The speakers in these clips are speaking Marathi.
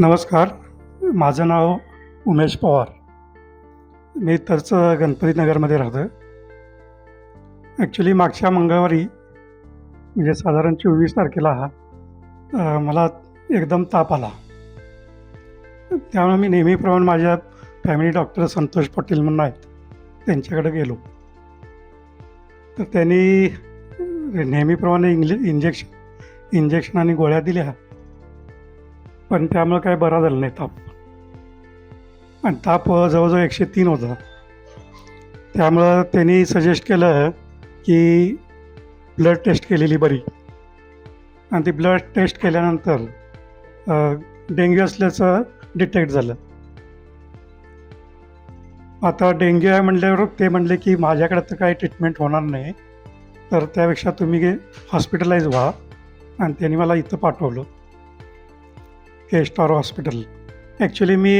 नमस्कार माझं नाव उमेश पवार. मी तरच गणपतीनगरमध्ये राहतो ॲक्च्युली मागच्या मंगळवारी म्हणजे साधारण चोवीस तारखेला मला एकदम ताप आला. त्यामुळे मी नेहमीप्रमाणे माझ्या फॅमिली डॉक्टर संतोष पाटील म्हणून आहेत त्यांच्याकडे गेलो. तर त्यांनी नेहमीप्रमाणे इंग्लि इंजेक्शन इंजेक्शन आणि गोळ्या दिल्या. पण त्यामुळं काय बरा झालं नाही ताप. आणि ताप जवळजवळ एकशे तीन होता. त्यामुळं त्यांनी सजेस्ट केलं की ब्लड टेस्ट केलेली बरी. आणि ती ब्लड टेस्ट केल्यानंतर डेंग्यू असल्याचं डिटेक्ट झालं. आता डेंग्यू आहे म्हटल्यावर ते म्हणले की माझ्याकडे तर काही ट्रीटमेंट होणार नाही. तर त्यापेक्षा तुम्ही हॉस्पिटलाइज व्हा. आणि त्यांनी मला इथं पाठवलं. के स्टार हॉस्पिटल ॲक्च्युली मी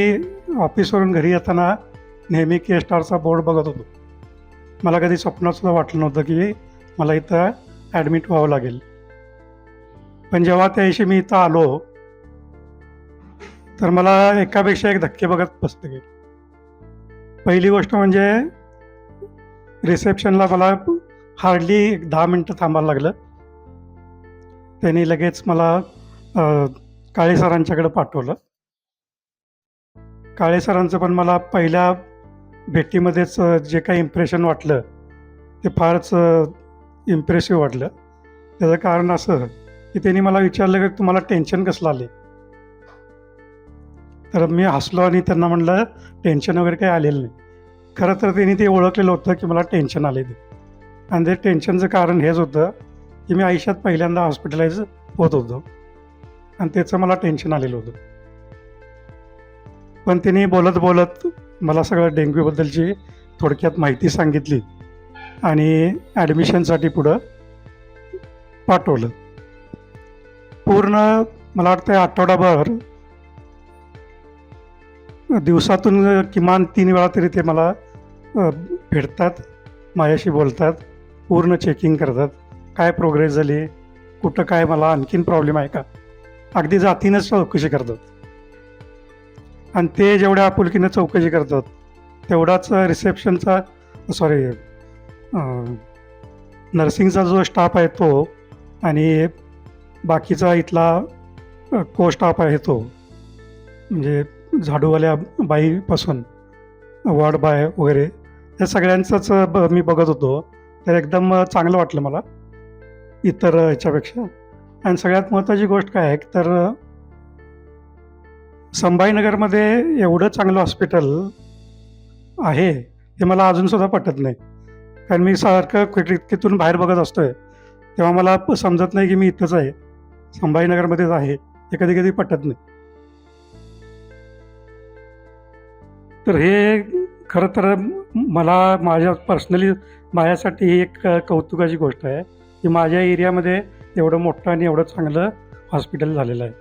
ऑफिसवरून घरी येताना नेहमी के स्टारचा बोर्ड बघत होतो. मला कधी स्वप्नातसुद्धा वाटलं नव्हतं की मला इथं ॲडमिट व्हावं लागेल. पण जेव्हा त्या दिवशी मी इथं आलो तर मला एकापेक्षा एक धक्के बघत बसते गेले. पहिली गोष्ट म्हणजे रिसेप्शनला मला हार्डली एक दहा मिनटं थांबायला लागलं. त्यांनी लगेच मला काळे सरांच्याकडे पाठवलं. काळे सरांचं पण मला पहिल्या भेटीमध्येच जे काही इम्प्रेशन वाटलं ते फारच इम्प्रेसिव्ह वाटलं. त्याचं कारण असं की त्यांनी मला विचारलं की तुम्हाला टेन्शन कसलं आले तर मी हसलो आणि त्यांना म्हणलं टेन्शन वगैरे काही आलेलं नाही. खरं तर त्यांनी ते ओळखलेलं होतं की मला टेन्शन आले ते. आणि ते टेन्शनचं कारण हेच होतं की मी आयुष्यात पहिल्यांदा हॉस्पिटलाइज होत होतो. आणि त्याचं मला टेन्शन आलेलं होतं. पण त्यांनी बोलत बोलत मला सगळं डेंग्यूबद्दलची थोडक्यात माहिती सांगितली आणि ॲडमिशनसाठी पुढं पाठवलं. पूर्ण मला वाटतं आठवडाभर दिवसातून किमान तीन वेळा तरी ते मला भेटतात माझ्याशी बोलतात पूर्ण चेकिंग करतात. काय प्रोग्रेस झाली? कुठं काय? मला आणखीन प्रॉब्लेम आहे का? अगदी जातीनंच चौकशी करतात. आणि ते जेवढ्या आपुलकीनं चौकशी करतात तेवढाच रिसेप्शनचा सॉरी नर्सिंगचा जो स्टाफ आहे तो आणि बाकीचा इथला को स्टाफ आहे तो म्हणजे झाडूवाल्या बाईपासून वॉर्ड बाय वगैरे या सगळ्यांचंच ब मी बघत होतो. तर एकदम चांगलं वाटलं मला इतर ह्याच्यापेक्षा. आणि सगळ्यात महत्त्वाची गोष्ट काय आहे तर संभाजीनगरमध्ये एवढं चांगलं हॉस्पिटल आहे हे मला अजूनसुद्धा पटत नाही. कारण मी सारखं खिड- तिथून बाहेर बघत असतोय. तेव्हा मला प- समजत नाही की मी इथंच आहे. संभाजीनगरमध्येच आहे हे कधी कधी पटत नाही. तर हे खरं तर मला माझ्या पर्सनली माझ्यासाठी ही एक कौतुकाची गोष्ट आहे. की माझ्या एरियामध्ये एवढं मोठं आणि एवढं चांगलं हॉस्पिटल झालेलं आहे.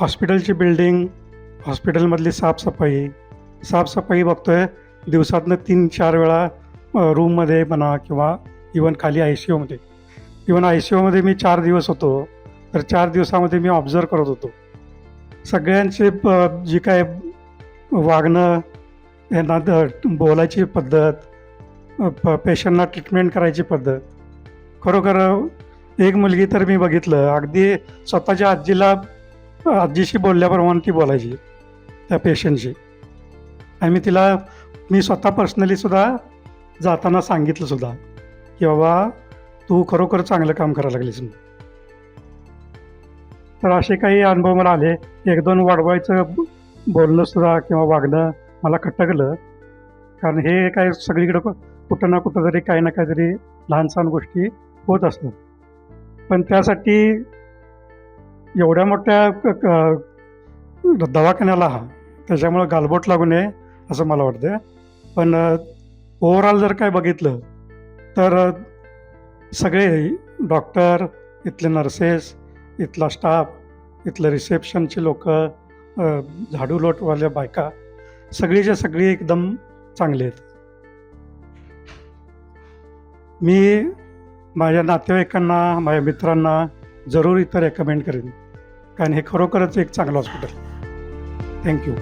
हॉस्पिटलची बिल्डिंग हॉस्पिटलमधली साफसफाई साफसफाई बघतोय दिवसातनं तीन चार वेळा रूममध्ये म्हणा किंवा इवन खाली आय सी यूमध्ये. इवन आय सी यूमध्ये मी चार दिवस होतो तर चार दिवसामध्ये मी ऑब्झर्व करत होतो. सगळ्यांचे प- जी काय वागणं यांना बोलायची पद्धत प पेशंटला ट्रीटमेंट करायची पद्धत. खरोखर एक मुलगी तर मी बघितलं. अगदी स्वतःच्या आजीला आजीशी बोलल्याप्रमाणे ती बोलायची त्या पेशंटशी आणि मी तिला मी स्वतः पर्सनलीसुद्धा जाताना सांगितलं सुद्धा की बाबा तू खरोखर चांगलं काम करायला लागलीस तर असे काही अनुभव मला आले. एक दोन वाढवायचं बोलणंसुद्धा किंवा वागणं मला खटकलं. कारण हे काय सगळीकडं कुठं ना कुठं तरी काही ना काहीतरी लहान सहान गोष्टी होत असतात. पण त्यासाठी एवढ्या मोठ्या क- हा त्याच्यामुळं गालबोट लागू नये असं मला वाटतं पण ओव्हरऑल जर काय बघितलं तर सगळे डॉक्टर इथले नर्सेस इथला स्टाफ इथलं रिसेप्शनची लोक झाडू लोटवाल्या बायका सगळीच्या सगळी एकदम चांगले आहेत. मी माझ्या नातेवाईकांना माझ्या मित्रांना जरूर इथं रेकमेंड करेन. कारण हे खरोखरच एक चांगलं हॉस्पिटल थँक्यू